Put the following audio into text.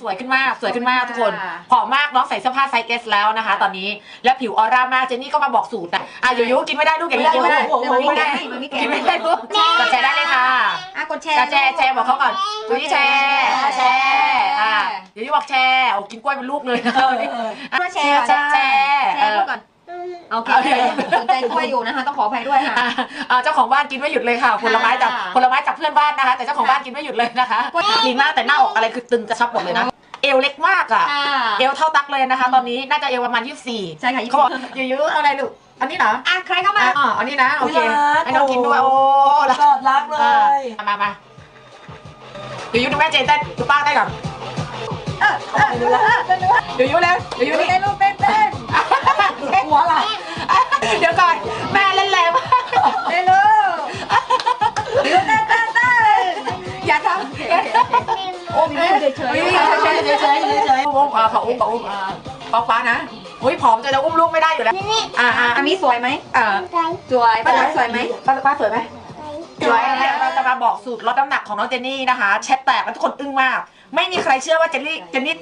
สวยขึ้นมากสวยขึ้นมากทุกคนค่ะผอมมากน้องใส่เสื้อผ้าไซส์เอสแล้วนะคะ ตอนนี้แล้วผิวออร่ามากเจนนี่ก็มาบอกสูตรนะอะยูยูกินไม่ได้ลูกอย่างนี้กินไม่ได้โอ้โหกินไม่ได้มันไม่แก่กินไม่ได้ลูกกดแชร์ได้เลยค่ะอะกดแชร์กดแชร์แชร์บอกเขาก่อนยูยูแชร์อะแชร์อะยูยูบอกแชร์โอ้กินกล้วยเป็นลูกเลยนะเพื่อแชร์แชร์แชร์แชร์พูดก่อน โอเคโอเค สนใจกล้วยอยู่นะคะ ต้องขออภัยด้วยค่ะ อะอะเจ้าของบ้านกินไม่หยุดเลยค่ะผลไม้จากค่ะผลไม้จากเพื่อนบ้านนะคะ แต่เจ้าของบ้านกินไม่หยุดเลยนะคะลีน่าแต่หน้าอกอะไรคือตึงกระชับหมดเลยนะ เอวเล็กมากอะ ค่ะเอวเท่าตักเลยนะคะ ตอนนี้น่าจะเอวประมาณ 24ใช่ค่ะเขาบอกเยอะๆอะไรลูกอันนี้เหรออะใครเข้ามาอะอันนี้นะโอเครักให้น้องกินด้วยโอ้กละอดรักเลอะยมามาเดี๋ยวยูดูแม่เจนเต้นดูป้าได้นก่อนเออเออดูละเออดูละเดี๋ยวยูแล้วเดี๋ยวยูดูนี่เต้นลูกเต้นเต้น อ้มีมือเฉยเฮ้ยๆเฉยเฉยเฉยเฉยเฉยอุ้มอะขออุ้มขออุ้มอะป้าป้านะอุ้ยผอมจะจะอุ้มลูกไม่ได้อยู่แล้วอ่าอ่าอันนี้สวยไหมอ่าสวยป้าสวยไหมป้าป้าสวยไหมสวยเนี่ยเราจะมาบอกสูตรลดน้ำหนักของน้องเจนนี่นะคะแชทแตกแล้วทุกคนอึ้งมาก ไม่มีใครเชื่อว่าเจนนี่เจนนี่